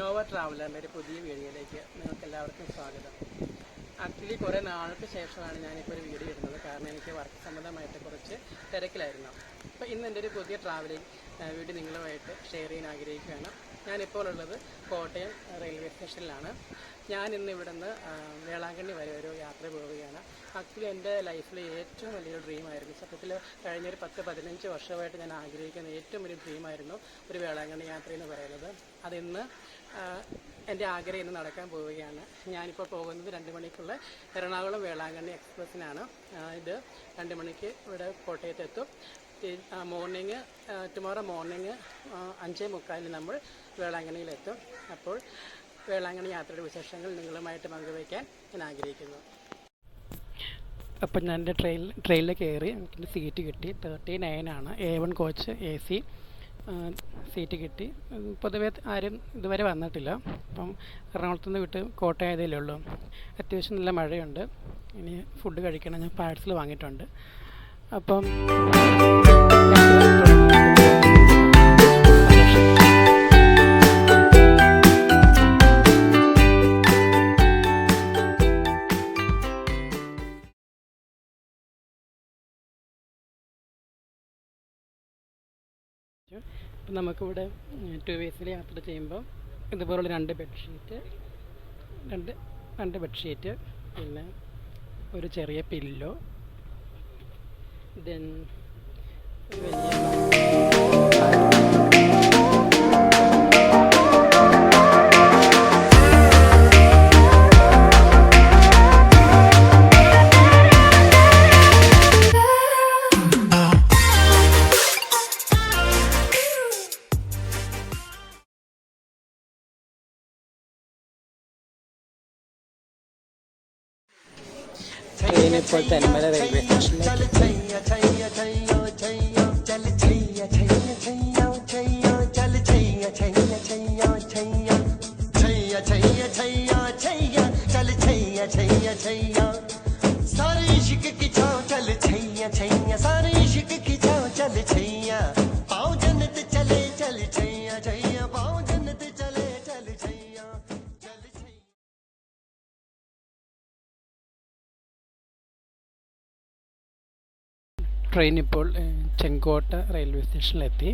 Nova ട്രാവലറിന്റെ പുതിയ വീഡിയോയിലേക്ക് നിങ്ങൾക്ക് എല്ലാവർക്കും സ്വാഗതം. ആക്ച്വലി കുറേ നാൾക്ക് ശേഷമാണ് ഞാനിപ്പോൾ ഒരു വീഡിയോ ഇടുന്നത്. കാരണം എനിക്ക് വർക്ക് സംബന്ധമായിട്ട് കുറച്ച് തിരക്കിലായിരുന്നു. അപ്പോൾ ഇന്ന് എന്റെ ഒരു പുതിയ ട്രാവലിംഗ് വീഡിയോ നിങ്ങളുമായിട്ട് ഷെയർ ചെയ്യാൻ ആഗ്രഹിക്കുകയാണ്. ഞാനിപ്പോൾ ഉള്ളത് കോട്ടയം റെയിൽവേ സ്റ്റേഷനിലാണ് ഞാൻ ഇന്ന് ഇവിടുന്ന് വേളാങ്കണ്ണി വരെ ഒരു യാത്ര പോവുകയാണ്. ആക്ച്വലി എന്റെ ലൈഫിലെ ഏറ്റവും വലിയൊരു ഡ്രീമായിരുന്നു സത്യത്തിൽ കഴിഞ്ഞൊരു പത്ത് പതിനഞ്ച് വർഷമായിട്ട് ഞാൻ ആഗ്രഹിക്കുന്ന ഏറ്റവും വലിയ ഡ്രീമായിരുന്നു ഒരു വേളാങ്കണ്ണി യാത്ര എന്ന് പറയുന്നത്. അതിന്ന് എന്റെ ആഗ്രഹം ഇന്ന് നടക്കാൻ പോവുകയാണ്. ഞാനിപ്പോൾ പോകുന്നത് രണ്ട് മണിക്കുള്ള എറണാകുളം വേളാങ്കണ്ണി എക്സ്പ്രസ്സിനാണ്. ഇത് രണ്ട് മണിക്ക് ഇവിടെ കോട്ടയത്ത് കോട്ടയത്തെത്തും മോർണിംഗ് ടുമോറോ മോർണിംഗ് അഞ്ചേ മുക്കാലിന് നമ്മൾ വേളാങ്കണ്ണിയിലെത്തും. അപ്പോൾ വേളാങ്കണ്ണി യാത്രയുടെ വിശേഷങ്ങൾ നിങ്ങളുമായിട്ട് പങ്കുവയ്ക്കാൻ ഞാൻ ആഗ്രഹിക്കുന്നു. അപ്പം ഞാൻ എന്റെ ട്രെയിൻ ട്രെയിനിൽ കയറി എനിക്ക് സീറ്റ് കിട്ടി. Thirty നയനാണ് A one coach A C seat കിട്ടി. പൊതുവേ ആരും ഇതുവരെ വന്നിട്ടില്ല. അപ്പം എറണാകുളത്ത് നിന്ന് വിട്ട് കോട്ടയതേ ഉള്ളൂ. അത്യാവശ്യം നല്ല മഴയുണ്ട്. ഇനി ഫുഡ് കഴിക്കണം. ഞാൻ പാഴ്സൽ വാങ്ങിയിട്ടുണ്ട്. അപ്പം ഇപ്പം നമുക്കിവിടെ ടു വീസിൽ യാത്ര ചെയ്യുമ്പോൾ ഇതുപോലുള്ള രണ്ട് ബെഡ്ഷീറ്റ് രണ്ട് രണ്ട് ബെഡ്ഷീറ്റ് പിന്നെ ഒരു ചെറിയ പില്ലോ ദെൻ ट्रेन है पड़ता है मेरा रेलवे सारे इश्क की छाँव, चल छैया छैया, सारे इश्क की छाँव, चल छैया। ട്രെയിൻ ഇപ്പോൾ ചെങ്കോട്ട റെയിൽവേ സ്റ്റേഷനിലെത്തി.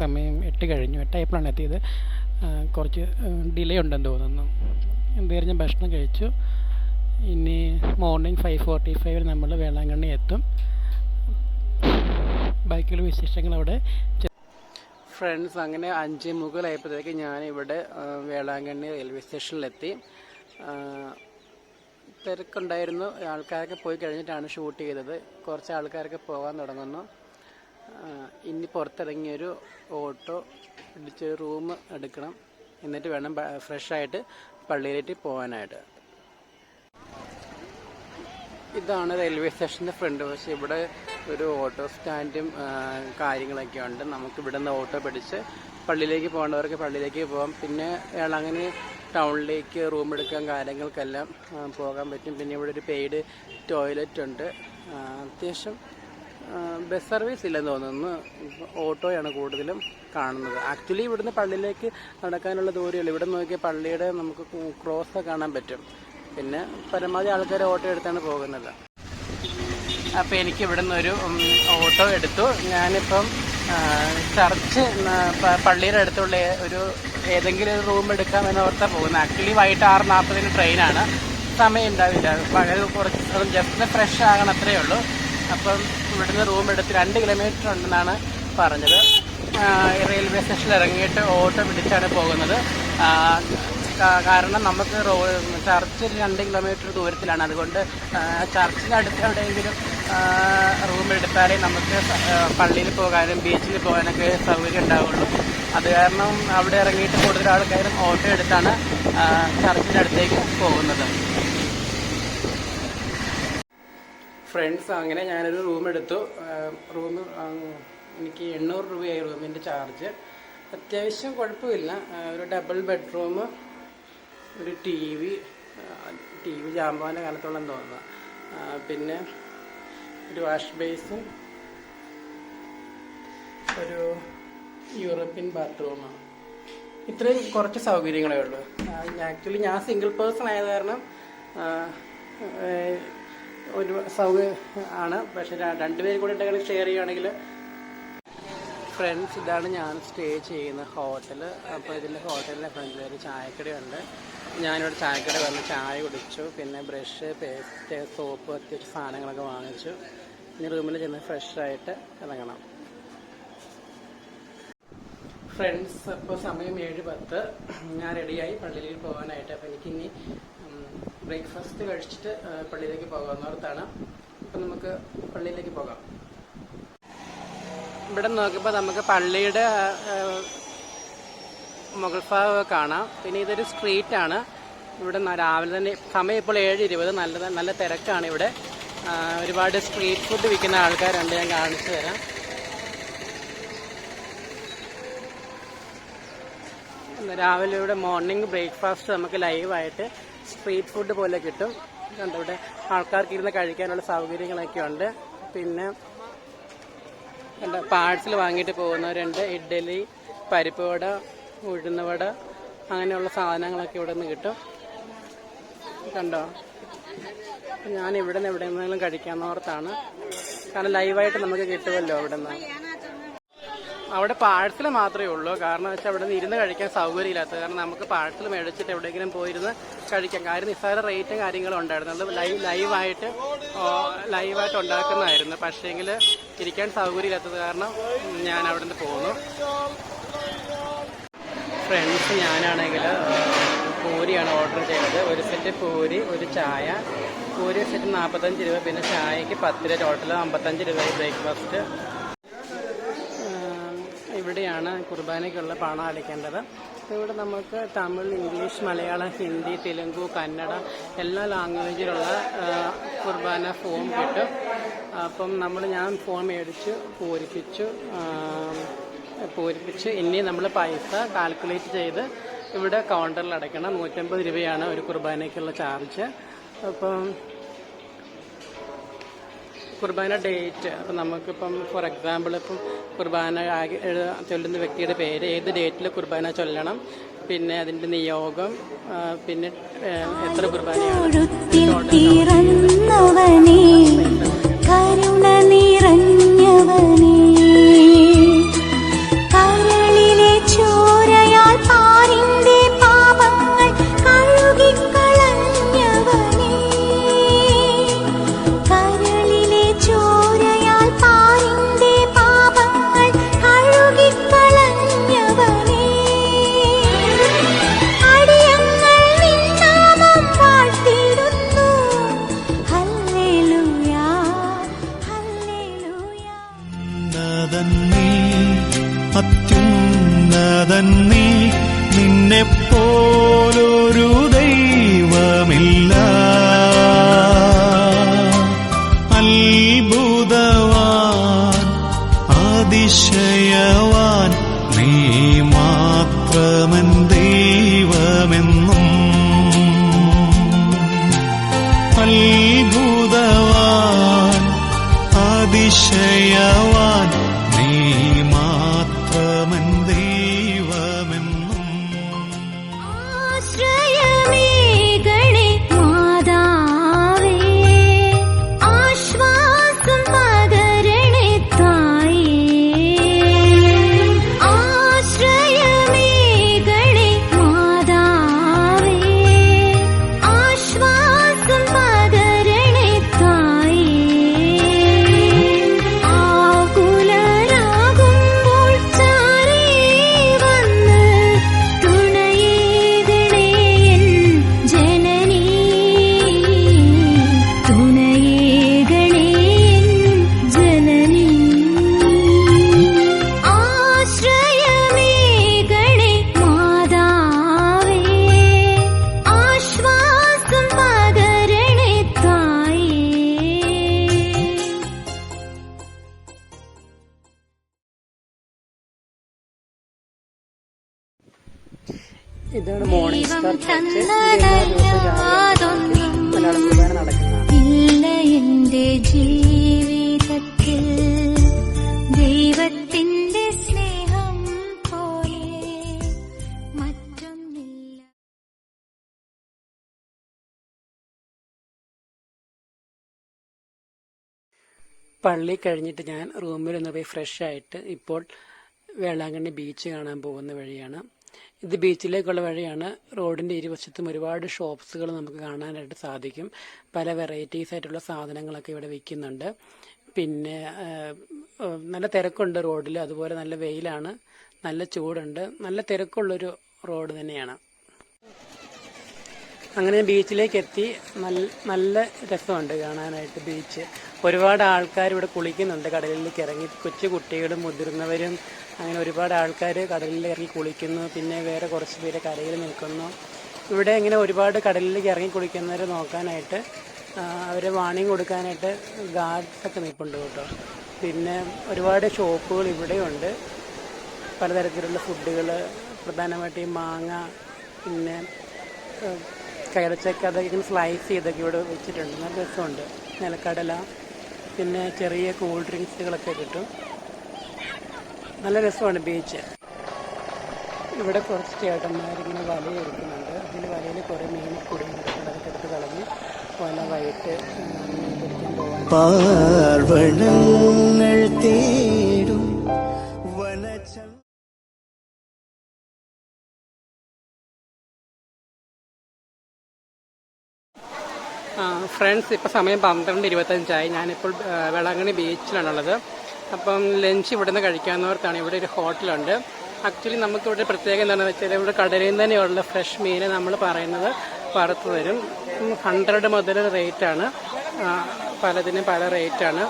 സമയം എട്ട് കഴിഞ്ഞു എട്ടായപ്പോഴാണ് എത്തിയത്. കുറച്ച് ഡിലേ ഉണ്ടെന്ന് തോന്നുന്നു. എന്തായാലും ഞാൻ ഭക്ഷണം കഴിച്ചു. ഇനി മോർണിംഗ് ഫൈവ് ഫോർട്ടി ഫൈവിൽ നമ്മൾ വേളാങ്കണ്ണി എത്തും. ബാക്കിയുള്ള വിശേഷങ്ങൾ അവിടെ. ഫ്രണ്ട്സ് അങ്ങനെ അഞ്ച് മുകളിലായപ്പോഴത്തേക്ക് ഞാനിവിടെ വേളാങ്കണ്ണി റെയിൽവേ സ്റ്റേഷനിലെത്തി. തിരക്കുണ്ടായിരുന്നു. ആൾക്കാരൊക്കെ പോയി കഴിഞ്ഞിട്ടാണ് ഷൂട്ട് ചെയ്തത്. കുറച്ച് ആൾക്കാരൊക്കെ പോകാൻ തുടങ്ങുന്നു. ഇനി പുറത്തിറങ്ങിയൊരു ഓട്ടോ പിടിച്ച് റൂം എടുക്കണം. എന്നിട്ട് വേണം ഫ്രഷായിട്ട് പള്ളിയിലേക്ക് പോകാനായിട്ട് ഇതാണ് റെയിൽവേ സ്റ്റേഷന്റെ ഫ്രണ്ട് പക്ഷേ ഇവിടെ ഒരു ഓട്ടോ സ്റ്റാൻഡും കാര്യങ്ങളൊക്കെ ഉണ്ട്. നമുക്ക് ഇവിടുന്ന് ഓട്ടോ പിടിച്ച് പള്ളിയിലേക്ക് പോകേണ്ടവർക്ക് പള്ളിയിലേക്ക് പോകാം പിന്നെ അയാൾ അങ്ങനെ ടൗണിലേക്ക് റൂം എടുക്കാൻ കാര്യങ്ങൾക്കെല്ലാം പോകാൻ പറ്റും. പിന്നെ ഇവിടെ ഒരു പെയ്ഡ് ടോയ്ലറ്റ് ഉണ്ട്. അത്യാവശ്യം ബസ് സർവീസ് ഇല്ലെന്ന് തോന്നുന്നു. ഓട്ടോയാണ് കൂടുതലും കാണുന്നത്. ആക്ച്വലി ഇവിടുന്ന് പള്ളിയിലേക്ക് നടക്കാനുള്ള ദൂരമല്ല ഇവിടെ നോക്കിയാൽ പള്ളിയുടെ നമുക്ക് ക്രോസ് കാണാൻ പറ്റും. പിന്നെ പരമാവധി ആൾക്കാർ ഓട്ടോ എടുത്താണ് പോകുന്നത്. അപ്പോൾ എനിക്ക് ഇവിടുന്ന് ഒരു ഓട്ടോ എടുത്തു. ഞാനിപ്പം ചർച്ച് പള്ളിയുടെ അടുത്തുള്ള ഒരു ഏതെങ്കിലും ഒരു റൂം എടുക്കാം എന്നോർത്താ പോകുന്നത്. ആക്ച്വലി വൈകിട്ട് ആറ് നാൽപ്പതിന് ട്രെയിനാണ് സമയം ഉണ്ടാവില്ല. പകൽ കുറച്ച് അതും ജസ്റ്റ് ഫ്രഷ് ആകണം അത്രയേ ഉള്ളൂ. അപ്പം ഇവിടുന്ന് റൂം എടുത്ത് രണ്ട് കിലോമീറ്റർ ഉണ്ടെന്നാണ് പറഞ്ഞത്. റെയിൽവേ സ്റ്റേഷനിൽ ഇറങ്ങിയിട്ട് ഓട്ടോ പിടിച്ചാണ് പോകുന്നത്. കാരണം നമുക്ക് ചർച്ച് രണ്ട് കിലോമീറ്റർ ദൂരത്തിലാണ്. അതുകൊണ്ട് ചർച്ചിന്റെ അടുത്ത് എവിടെയെങ്കിലും റൂം എടുത്താലേ നമുക്ക് പള്ളിയിൽ പോകാനും ബീച്ചിൽ പോകാനൊക്കെ സൗകര്യം ഉണ്ടാവുള്ളൂ. അത് കാരണം അവിടെ ഇറങ്ങിയിട്ട് കൂടുതൽ ആൾക്കാരും ഓട്ടോ എടുത്താണ് ചർച്ചിന്റെ അടുത്തേക്ക് പോകുന്നത്. ഫ്രണ്ട്സ് അങ്ങനെ ഞാനൊരു റൂം എടുത്തു. റൂം എനിക്ക് എണ്ണൂറ് രൂപയായി റൂമിന്റെ ചാർജ്. അത്യാവശ്യം കുഴപ്പമില്ല. ഒരു ഡബിൾ ബെഡ്റൂം ഒരു ടി വി ടി വി ജാമ്പാന്റെ കാലത്തോളം തോന്നുന്നു. പിന്നെ ഒരു വാഷ് ബേസും ഒരു യൂറോപ്യൻ ബാത്റൂമാണ് ഇത്രയും കുറച്ച് സൗകര്യങ്ങളേ ഉള്ളൂ. ആക്ച്വലി ഞാൻ സിംഗിൾ പേഴ്സൺ ആയത് കാരണം ഒരു സൗകര്യം ആണ്. പക്ഷെ രണ്ടുപേരും കൂടി ഉണ്ടെങ്കിൽ ഷെയർ ചെയ്യുകയാണെങ്കിൽ ഫ്രണ്ട്സ് ഇതാണ് ഞാൻ സ്റ്റേ ചെയ്യുന്ന ഹോട്ടൽ അപ്പോൾ ഇതിന്റെ ഹോട്ടലിന്റെ ഫ്രണ്ടിൽ ഒരു ചായക്കടയുണ്ട്. ഞാനിവിടെ ചായക്കട വന്ന് ചായ കുടിച്ചു പിന്നെ ബ്രഷ് പേസ്റ്റ് സോപ്പ് അത്യാവശ്യം സാധനങ്ങളൊക്കെ വാങ്ങിച്ചു. ഇനി റൂമിൽ ചെന്ന് ഫ്രഷ് ആയിട്ട് ഇറങ്ങണം. ഫ്രണ്ട്സ് അപ്പോൾ സമയം ഏഴ് പത്ത്. ഞാൻ റെഡിയായി പള്ളിയിലേക്ക് പോകാനായിട്ട്. അപ്പോൾ എനിക്കിനി ബ്രേക്ക്ഫാസ്റ്റ് കഴിച്ചിട്ട് പള്ളിയിലേക്ക് പോകാമെന്നോർത്താണ് അപ്പം നമുക്ക് പള്ളിയിലേക്ക് പോകാം. ഇവിടെ നോക്കിയപ്പോൾ നമുക്ക് പള്ളിയുടെ മുകൾ ഭാഗമൊക്കെ കാണാം. പിന്നെ ഇതൊരു സ്ട്രീറ്റ് ആണ്. ഇവിടെ രാവിലെ തന്നെ സമയം ഇപ്പോൾ ഏഴ് ഇരുപത്. നല്ല നല്ല തിരക്കാണ് ഇവിടെ. ഒരുപാട് സ്ട്രീറ്റ് ഫുഡ് വിൽക്കുന്ന ആൾക്കാരുണ്ട്. ഞാൻ കാണിച്ചു തരാം. രാവിലെ ഇവിടെ മോർണിംഗ് ബ്രേക്ക്ഫാസ്റ്റ് നമുക്ക് ലൈവായിട്ട് സ്ട്രീറ്റ് ഫുഡ് പോലെ കിട്ടും. കണ്ടോ ഇവിടെ ആൾക്കാർക്ക് ഇരുന്ന് കഴിക്കാനുള്ള സൗകര്യങ്ങളൊക്കെ ഉണ്ട്. പിന്നെ പാഴ്സൽ വാങ്ങിയിട്ട് പോകുന്നവരുണ്ട്. ഇഡ്ഡലി പരിപ്പ് വട ഉഴുന്നുവട അങ്ങനെയുള്ള സാധനങ്ങളൊക്കെ ഇവിടെ നിന്ന് കിട്ടും. കണ്ടോ? ഞാൻ ഇവിടെ നിന്ന് എവിടെ നിന്നെങ്കിലും കഴിക്കാമെന്നോർത്താണ് കാരണം ലൈവായിട്ട് നമുക്ക് കിട്ടുമല്ലോ ഇവിടെ നിന്ന് അവിടെ പാഴ്സൽ മാത്രമേ ഉള്ളൂ. കാരണം വെച്ചാൽ അവിടെ നിന്ന് ഇരുന്ന് കഴിക്കാൻ സൗകര്യമില്ലാത്തത്. കാരണം നമുക്ക് പാഴ്സൽ മേടിച്ചിട്ട് എവിടെയെങ്കിലും പോയിരുന്ന് കഴിക്കാം. കാര്യം നിസ്സാര റേറ്റും കാര്യങ്ങളും ഉണ്ടായിരുന്നു. അത് ലൈവ് ലൈവായിട്ട് ലൈവായിട്ട് ഉണ്ടാക്കുന്നതായിരുന്നു. പക്ഷേങ്കിൽ ഇരിക്കാൻ സൗകര്യമില്ലാത്തത് കാരണം ഞാൻ അവിടെ നിന്ന് പോകുന്നു ഫ്രണ്ട്സ് ഞാനാണെങ്കിൽ പൂരിയാണ് ഓർഡർ ചെയ്തത്. ഒരു സെറ്റ് പൂരി ഒരു ചായ. പൂരി സെറ്റ് നാൽപ്പത്തഞ്ച് രൂപ പിന്നെ ചായക്ക് പത്ത് രൂപ ടോട്ടൽ അമ്പത്തഞ്ച് രൂപ ബ്രേക്ക്ഫാസ്റ്റ് ഇവിടെയാണ് കുർബാനയ്ക്കുള്ള പണം അടയ്ക്കേണ്ടത്. ഇവിടെ നമുക്ക് തമിഴ് ഇംഗ്ലീഷ് മലയാളം ഹിന്ദി തെലുങ്കു കന്നഡ എല്ലാ ലാംഗ്വേജിലുള്ള കുർബാന ഫോം കിട്ടും. അപ്പം നമ്മൾ ഞാൻ ഫോം മേടിച്ചു പൂരിപ്പിച്ചു പൂരിപ്പിച്ച് ഇനി നമ്മൾ പൈസ കാൽക്കുലേറ്റ് ചെയ്ത് ഇവിടെ കൗണ്ടറിൽ അടയ്ക്കണം. നൂറ്റമ്പത് രൂപയാണ് ഒരു കുർബാനയ്ക്കുള്ള ചാർജ് അപ്പം കുർബാന ഡേറ്റ് അപ്പം നമുക്കിപ്പം ഫോർ എക്സാമ്പിൾ ഇപ്പം കുർബാന ചൊല്ലുന്ന വ്യക്തിയുടെ പേര് ഏത് ഡേറ്റിൽ കുർബാന ചൊല്ലണം? പിന്നെ അതിന്റെ നിയോഗം പിന്നെ എത്ര കുർബാനയാണ്? മാത്രമൻ ജീവിതത്തിൽ സ്നേഹം മറ്റൊന്നില്ല. പള്ളി കഴിഞ്ഞിട്ട് ഞാൻ റൂമിൽ ഒന്ന് പോയി ഫ്രഷ് ആയിട്ട് ഇപ്പോൾ വേളാങ്കണ്ണി ബീച്ച് കാണാൻ പോകുന്ന വഴിയാണ്. ഇത് ബീച്ചിലേക്കുള്ള വഴിയാണ്. റോഡിന്റെ ഇരുവശത്തും ഒരുപാട് ഷോപ്സുകൾ നമുക്ക് കാണാനായിട്ട് സാധിക്കും. പല വെറൈറ്റീസ് ആയിട്ടുള്ള സാധനങ്ങളൊക്കെ ഇവിടെ വിൽക്കുന്നുണ്ട്. പിന്നെ നല്ല തിരക്കുണ്ട് റോഡിൽ അതുപോലെ നല്ല വെയിലാണ്. നല്ല ചൂടുണ്ട്. നല്ല തിരക്കുള്ളൊരു റോഡ് തന്നെയാണ്. അങ്ങനെ ബീച്ചിലേക്ക് എത്തി നല്ല നല്ല രസമുണ്ട് കാണാനായിട്ട് ബീച്ച്. ഒരുപാട് ആൾക്കാർ ഇവിടെ കുളിക്കുന്നുണ്ട്. കടലിലേക്ക് ഇറങ്ങി കൊച്ചു കുട്ടികളും മുതിർന്നവരും അങ്ങനെ ഒരുപാട് ആൾക്കാർ കടലിൽ ഇറങ്ങി കുളിക്കുന്നു. പിന്നെ വേറെ കുറച്ച് പേര് കരയിൽ നിൽക്കുന്നു. ഇവിടെ ഇങ്ങനെ ഒരുപാട് കടലിലേക്ക് ഇറങ്ങി കുളിക്കുന്നവരെ നോക്കാനായിട്ട് അവരെ വാണിംഗ് കൊടുക്കാനായിട്ട് ഗാർഡ്സൊക്കെ നിൽപ്പുണ്ട് കേട്ടോ. പിന്നെ ഒരുപാട് ഷോപ്പുകൾ ഇവിടെയുണ്ട്. പലതരത്തിലുള്ള ഫുഡുകൾ പ്രധാനമായിട്ട് മാങ്ങ പിന്നെ കയറച്ചക്ക അതൊക്കെ സ്ലൈസ് ചെയ്തൊക്കെ ഇവിടെ വെച്ചിട്ടുണ്ട്. നല്ല രസമുണ്ട്. നിലക്കടല പിന്നെ ചെറിയ കൂൾ ഡ്രിങ്ക്സുകളൊക്കെ കിട്ടും. നല്ല രസമാണ് ബീച്ച് ഇവിടെ കുറച്ച് ചേട്ടന്മാരിങ്ങനെ വല എടുക്കുന്നുണ്ട് അതിൽ വലയിൽ കുറേ മീൻ കുടുങ്ങിയിട്ടുണ്ട് എടുത്ത് കളഞ്ഞ് വല വൈകിട്ട് മീൻ പിടിക്കാൻ പോകാൻ ഫ്രണ്ട്സ് ഇപ്പോൾ സമയം പന്ത്രണ്ട് ഇരുപത്തഞ്ചായി. ഞാനിപ്പോൾ ആ, വേളാങ്കണ്ണി ബീച്ചിലാണുള്ളത്. അപ്പം ലഞ്ച് ഇവിടുന്ന് കഴിക്കാവുന്നവർക്കാണ്. ഇവിടെ ഒരു ഹോട്ടലുണ്ട്. ആക്ച്വലി നമുക്കിവിടെ പ്രത്യേകം എന്താണെന്ന് വെച്ചാൽ ഇവിടെ കടലിൽ നിന്ന് തന്നെയുള്ള ഫ്രഷ് മീൻ നമ്മൾ പറയുന്നത് വറുത്ത് തരും. ഹൺഡ്രഡ് മുതൽ റേറ്റാണ് പലതിനും പല റേറ്റാണ്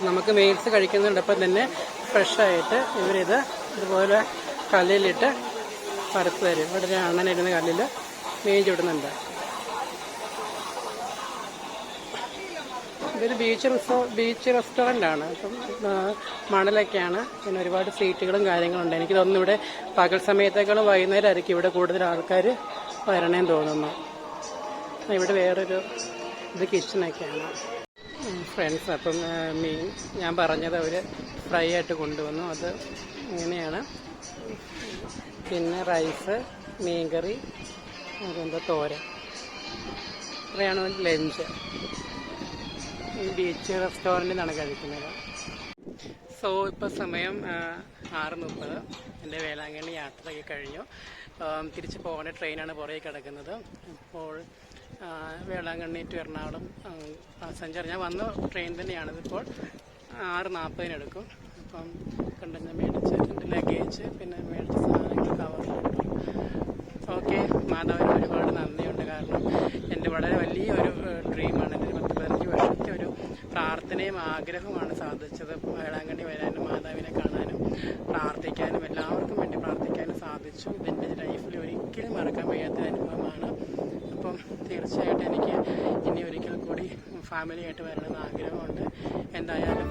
നമുക്ക് മീൽസ് കഴിക്കുന്നുണ്ടപ്പം തന്നെ ഫ്രഷായിട്ട് ഇവരിത് ഇതുപോലെ കല്ലിലിട്ട് വറുത്ത് തരും. ഇവിടെ ഒരു അണ്ണനിരുന്ന കല്ലിൽ മീൻ ചുടുന്നുണ്ട്. ഇതൊരു ബീച്ച് ബീച്ച് റെസ്റ്റോറന്റ് ആണ്. അപ്പം മണലൊക്കെയാണ്. പിന്നെ ഒരുപാട് സീറ്റുകളും കാര്യങ്ങളുണ്ട്. എനിക്ക് തോന്നുന്നു ഇവിടെ പകൽ സമയത്തേക്കാളും വൈകുന്നേരമായിരിക്കും ഇവിടെ കൂടുതൽ ആൾക്കാർ വരണേന്ന് തോന്നുന്നു. ഇവിടെ വേറൊരു ഇത് കിച്ചണൊക്കെയാണ് ഫ്രണ്ട്സ് അപ്പം മീൻ ഞാൻ പറഞ്ഞത് അവർ ഫ്രൈ ആയിട്ട് കൊണ്ടുവന്നു. അത് ഇങ്ങനെയാണ്. പിന്നെ റൈസ് മീൻകറി അതെന്താ തോരൻ. ഇത്രയാണ് ലഞ്ച്. ബീച്ച് റെസ്റ്റോറന്റിൽ നിന്നാണ് കഴിക്കുന്നത്. സോ ഇപ്പോൾ സമയം ആറ് മുപ്പത്. എന്റെ വേളാങ്കണ്ണി യാത്രയൊക്കെ കഴിഞ്ഞു. തിരിച്ച് പോകേണ്ട ട്രെയിനാണ് പുറകെ കിടക്കുന്നത്. അപ്പോൾ വേളാങ്കണ്ണി ടു എറണാകുളം പാസഞ്ചർ ഞാൻ വന്ന ട്രെയിൻ തന്നെയാണ് ഇതിപ്പോൾ ആറ് നാൽപ്പതിനെടുക്കും. അപ്പം കണ്ടെന്ന് മേടിച്ച് എന്റെ ലഗേജ് പിന്നെ മേടിച്ച സാധനങ്ങൾ കവറിലിട്ടു ഓക്കെ മാധവന് ഒരുപാട് നന്ദിയുണ്ട്. കാരണം എന്റെ വളരെ വലിയ ഒരു ഡ്രീമാണ് എന്റെ ഒരു പത്ത് പതിനഞ്ച് വർഷത്തെ ഒരു പ്രാർത്ഥനയും ആഗ്രഹവുമാണ് സാധിച്ചത്. വേളാങ്കണ്ണി വരാനും മാതാവിനെ കാണാനും പ്രാർത്ഥിക്കാനും എല്ലാവർക്കും വേണ്ടി പ്രാർത്ഥിക്കാനും സാധിച്ചു. ഇതെന്റെ ലൈഫിൽ ഒരിക്കലും മറക്കാൻ വയ്യാത്ത അനുഭവമാണ്. അപ്പം തീർച്ചയായിട്ടും എനിക്ക് ഇനി ഒരിക്കൽ കൂടി ഫാമിലിയായിട്ട് വരണമെന്ന് ആഗ്രഹമുണ്ട്. എന്തായാലും